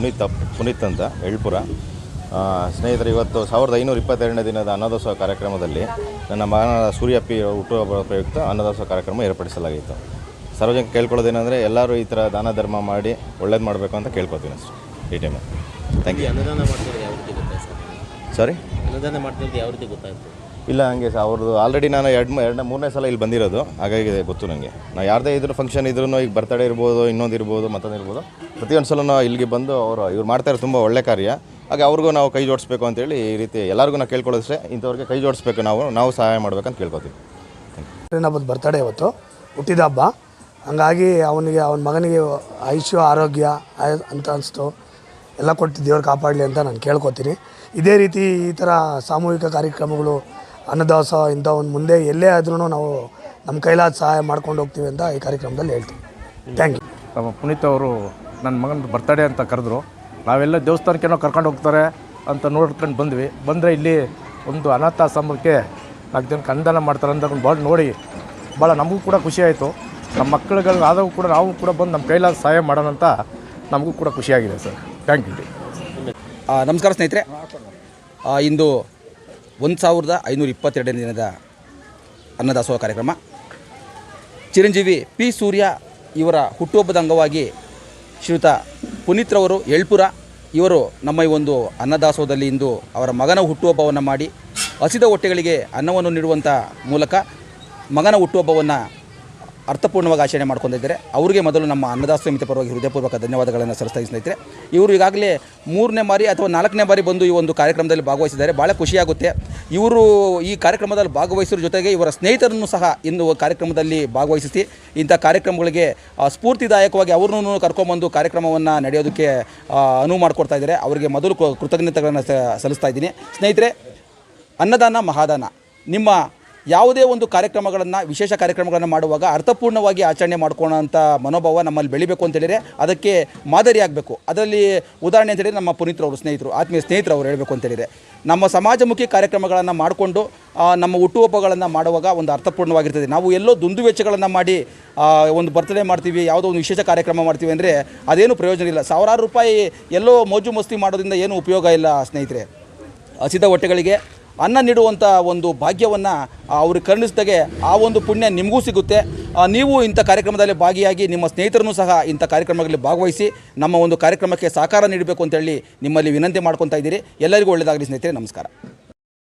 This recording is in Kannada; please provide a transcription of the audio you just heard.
ಪುನೀತ್ ಅಪ್- ಪುನೀತ್ ಅಂತ ಎಳ್ಪುರ ಸ್ನೇಹಿತರು ಸ್ನೇಹಿತರೆ ಇವತ್ತು ಸಾವಿರದ ಐನೂರ ಇಪ್ಪತ್ತೆರಡನೇ ದಿನದ ಅನ್ನದಾಸೋಹ ಕಾರ್ಯಕ್ರಮದಲ್ಲಿ ನನ್ನ ಮಗನ ಸೂರ್ಯಪ್ಪಿ ಹುಟ್ಟುಹಬ್ಬ ಪ್ರಯುಕ್ತ ಅನ್ನದಾಸೋಹ ಕಾರ್ಯಕ್ರಮ ಏರ್ಪಡಿಸಲಾಗಿತ್ತು. ಸಾರ್ವಜನಿಕ ಕೇಳ್ಕೊಳ್ಳೋದೇನೆಂದರೆ ಎಲ್ಲರೂ ಈ ಥರ ದಾನ ಧರ್ಮ ಮಾಡಿ ಒಳ್ಳೇದು ಮಾಡಬೇಕು ಅಂತ ಕೇಳ್ಕೊತೀನಿ ಸರ್ ಈ ಟೈಮಲ್ಲಿ ಥ್ಯಾಂಕ್ ಯು ಅನುದಾನ ಮಾಡ್ತಿರೋದು ಯಾವ ರೀತಿ ಗೊತ್ತಾಯ್ತು ಸರ್? ಸಾರಿ ಅನುದಾನ ಮಾಡ್ತಿರೋದು ಯಾವ ರೀತಿ ಗೊತ್ತಾಯ್ತು? ಇಲ್ಲ, ಹಂಗೆ ಸರ್. ಅವ್ರದ್ದು ಆಲ್ರೆಡಿ ನಾನು ಎರಡು ಎರಡನೇ ಮೂರನೇ ಸಲ ಇಲ್ಲಿ ಬಂದಿರೋದು. ಹಾಗಾಗಿ ಗೊತ್ತು ನನಗೆ ನಾವು ಯಾರದೇ ಇದ್ರೂ ಫಂಕ್ಷನ್ ಇದ್ರೂ ಈಗ ಬರ್ತಡೇ ಇರ್ಬೋದು, ಇನ್ನೊಂದು ಇರ್ಬೋದು, ಮತ್ತೊಂದು ಇರ್ಬೋದು. ಪ್ರತಿಯೊಂದು ಸಲ ಇಲ್ಲಿಗೆ ಬಂದು ಅವರು, ಇವ್ರು ಮಾಡ್ತಾರೆ ತುಂಬ ಒಳ್ಳೆ ಕಾರ್ಯ. ಹಾಗೆ ಅವ್ರಿಗೂ ನಾವು ಕೈ ಜೋಡಿಸ್ಬೇಕು ಅಂತೇಳಿ ಈ ರೀತಿ ಎಲ್ಲರಿಗೂ ನಾವು ಕೇಳ್ಕೊಳ್ಳೋದಷ್ಟೇ, ಇಂಥವ್ರಿಗೆ ಕೈ ಜೋಡಿಸ್ಬೇಕು ನಾವು ನಾವು ಸಹಾಯ ಮಾಡ್ಬೇಕಂತ ಕೇಳ್ಕೊತೀವಿ. ಹಬ್ಬದ ಬರ್ತಡೇ ಇವತ್ತು? ಹುಟ್ಟಿದ ಹಬ್ಬ. ಹಂಗಾಗಿ ಅವನಿಗೆ, ಅವನ ಮಗನಿಗೆ ಆಯುಷ್ಯ, ಆರೋಗ್ಯ ಅಂತ ಅನಿಸ್ತು. ಎಲ್ಲ ಕೊಟ್ಟು ದೇವ್ರು ಕಾಪಾಡಲಿ ಅಂತ ನಾನು ಕೇಳ್ಕೊತೀನಿ. ಇದೇ ರೀತಿ ಈ ಥರ ಸಾಮೂಹಿಕ ಕಾರ್ಯಕ್ರಮಗಳು ಅನ್ನದಾಸೋಹ ಇಂಥ ಒಂದು ಮುಂದೆ ಎಲ್ಲೇ ಆದ್ರೂ ನಾವು ನಮ್ಮ ಕೈಲಾದ ಸಹಾಯ ಮಾಡ್ಕೊಂಡು ಹೋಗ್ತೀವಿ ಅಂತ ಈ ಕಾರ್ಯಕ್ರಮದಲ್ಲಿ ಹೇಳ್ತೀವಿ. ಥ್ಯಾಂಕ್ ಯು ನಮ್ಮ ಪುನೀತ್ ಅವರು ನನ್ನ ಮಗನ ಬರ್ತಡೇ ಅಂತ ಕರೆದ್ರು. ನಾವೆಲ್ಲ ದೇವಸ್ಥಾನಕ್ಕೇನೋ ಕರ್ಕೊಂಡು ಹೋಗ್ತಾರೆ ಅಂತ ನೋಡ್ಕೊಂಡು ಬಂದ್ವಿ. ಬಂದರೆ ಇಲ್ಲಿ ಒಂದು ಅನಾಥಾಶ್ರಮಕ್ಕೆ ನಾಲ್ಕು ಜನಕ್ಕೆ ಅನುದಾನ ಮಾಡ್ತಾರೆ ಅಂತ ಭಾಳ ನೋಡಿ ಭಾಳ ನಮಗೂ ಕೂಡ ಖುಷಿ ಆಯಿತು. ನಮ್ಮ ಮಕ್ಕಳುಗಳು ಆದವು ಕೂಡ ನಾವು ಕೂಡ ಬಂದು ನಮ್ಮ ಕೈಲಾದ ಸಹಾಯ ಮಾಡೋಣ ಅಂತ ನಮಗೂ ಕೂಡ ಖುಷಿಯಾಗಿದೆ ಸರ್. ಥ್ಯಾಂಕ್ ಯು ಆ, ನಮಸ್ಕಾರ ಸ್ನೇಹಿತರೆ. ಆ, ಇಂದು ಒಂದು ಸಾವಿರದ ಐನೂರ ಇಪ್ಪತ್ತೆರಡನೇ ದಿನದ ಅನ್ನದಾಸೋಹ ಕಾರ್ಯಕ್ರಮ. ಚಿರಂಜೀವಿ ಪಿ ಸೂರ್ಯ ಇವರ ಹುಟ್ಟುಹಬ್ಬದ ಅಂಗವಾಗಿ ಶ್ರೀಯುತ ಪುನೀತ್ರವರು ಎಳ್ಪುರ ಇವರು ನಮ್ಮ ಈ ಒಂದು ಅನ್ನದಾಸೋಹದಲ್ಲಿ ಇಂದು ಅವರ ಮಗನ ಹುಟ್ಟುಹಬ್ಬವನ್ನು ಮಾಡಿ ಹಸಿದ ಹೊಟ್ಟೆಗಳಿಗೆ ಅನ್ನವನ್ನು ನೀಡುವಂಥ ಮೂಲಕ ಮಗನ ಹುಟ್ಟುಹಬ್ಬವನ್ನು ಅರ್ಥಪೂರ್ಣವಾಗಿ ಆಚರಣೆ ಮಾಡ್ಕೊಂಡಿದ್ದಾರೆ. ಅವರಿಗೆ ಮೊದಲು ನಮ್ಮ ಅನ್ನದಾಸ ಸಮಿತಿ ಪರವಾಗಿ ಹೃದಯಪೂರ್ವಕ ಧನ್ಯವಾದಗಳನ್ನು ಸಲ್ಲಿಸ್ತಾ ಸ್ನೇಹಿತರೆ. ಇವರು ಈಗಾಗಲೇ ಮೂರನೇ ಬಾರಿ ಅಥವಾ ನಾಲ್ಕನೇ ಬಾರಿ ಬಂದು ಈ ಒಂದು ಕಾರ್ಯಕ್ರಮದಲ್ಲಿ ಭಾಗವಹಿಸಿದ್ದಾರೆ. ಭಾಳ ಖುಷಿಯಾಗುತ್ತೆ. ಇವರು ಈ ಕಾರ್ಯಕ್ರಮದಲ್ಲಿ ಭಾಗವಹಿಸಿದ್ರ ಜೊತೆಗೆ ಇವರ ಸ್ನೇಹಿತರನ್ನು ಸಹ ಇಂದು ಕಾರ್ಯಕ್ರಮದಲ್ಲಿ ಭಾಗವಹಿಸಿ ಇಂಥ ಕಾರ್ಯಕ್ರಮಗಳಿಗೆ ಸ್ಫೂರ್ತಿದಾಯಕವಾಗಿ ಅವ್ರನ್ನೂ ಕರ್ಕೊಂಬಂದು ಕಾರ್ಯಕ್ರಮವನ್ನು ನಡೆಯೋದಕ್ಕೆ ಅನುವು ಮಾಡಿಕೊಡ್ತಾ ಇದ್ದಾರೆ. ಅವರಿಗೆ ಮೊದಲು ಕೃತಜ್ಞತೆಗಳನ್ನು ಸಲ್ಲಿಸ್ತಾ ಇದ್ದೀನಿ. ಸ್ನೇಹಿತರೆ, ಅನ್ನದಾನ ಮಹಾದಾನ. ನಿಮ್ಮ ಯಾವುದೇ ಒಂದು ಕಾರ್ಯಕ್ರಮಗಳನ್ನು, ವಿಶೇಷ ಕಾರ್ಯಕ್ರಮಗಳನ್ನು ಮಾಡುವಾಗ ಅರ್ಥಪೂರ್ಣವಾಗಿ ಆಚರಣೆ ಮಾಡ್ಕೊಳ್ಳೋಂಥ ಮನೋಭಾವ ನಮ್ಮಲ್ಲಿ ಬೆಳಿಬೇಕು ಅಂತೇಳಿದರೆ ಅದಕ್ಕೆ ಮಾದರಿ ಆಗಬೇಕು. ಅದರಲ್ಲಿ ಉದಾಹರಣೆ ಅಂತೇಳಿ ನಮ್ಮ ಪುನೀತ್ರವರು, ಸ್ನೇಹಿತರು, ಆತ್ಮೀಯ ಸ್ನೇಹಿತರು ಅವರು ಹೇಳಬೇಕು ಅಂತೇಳಿದರೆ ನಮ್ಮ ಸಮಾಜಮುಖಿ ಕಾರ್ಯಕ್ರಮಗಳನ್ನು ಮಾಡಿಕೊಂಡು ನಮ್ಮ ಹುಟ್ಟುಹಬ್ಬಗಳನ್ನು ಮಾಡುವಾಗ ಒಂದು ಅರ್ಥಪೂರ್ಣವಾಗಿರ್ತದೆ. ನಾವು ಎಲ್ಲೋ ದುಂದು ವೆಚ್ಚಗಳನ್ನು ಮಾಡಿ ಒಂದು ಬರ್ತ್ಡೇ ಮಾಡ್ತೀವಿ, ಯಾವುದೋ ಒಂದು ವಿಶೇಷ ಕಾರ್ಯಕ್ರಮ ಮಾಡ್ತೀವಿ ಅಂದರೆ ಅದೇನು ಪ್ರಯೋಜನ ಇಲ್ಲ. ಸಾವಿರಾರು ರೂಪಾಯಿ ಎಲ್ಲೋ ಮೋಜು ಮಸ್ತಿ ಮಾಡೋದ್ರಿಂದ ಏನು ಉಪಯೋಗ ಇಲ್ಲ ಸ್ನೇಹಿತರೆ. ಹಸಿದ ಹೊಟ್ಟೆಗಳಿಗೆ ಅನ್ನ ನೀಡುವಂಥ ಒಂದು ಭಾಗ್ಯವನ್ನು ಅವ್ರಿಗೆ ಕರುಣಿಸಿದಾಗೆ ಆ ಒಂದು ಪುಣ್ಯ ನಿಮಗೂ ಸಿಗುತ್ತೆ. ನೀವು ಇಂಥ ಕಾರ್ಯಕ್ರಮದಲ್ಲಿ ಭಾಗಿಯಾಗಿ ನಿಮ್ಮ ಸ್ನೇಹಿತರನ್ನು ಸಹ ಇಂಥ ಕಾರ್ಯಕ್ರಮಗಳಲ್ಲಿ ಭಾಗವಹಿಸಿ ನಮ್ಮ ಒಂದು ಕಾರ್ಯಕ್ರಮಕ್ಕೆ ಸಹಕಾರ ನೀಡಬೇಕು ಅಂತೇಳಿ ನಿಮ್ಮಲ್ಲಿ ವಿನಂತಿ ಮಾಡ್ಕೊತಾ ಇದ್ದೀರಿ. ಎಲ್ಲರಿಗೂ ಒಳ್ಳೆಯದಾಗಲಿ ಸ್ನೇಹಿತರೆ, ನಮಸ್ಕಾರ.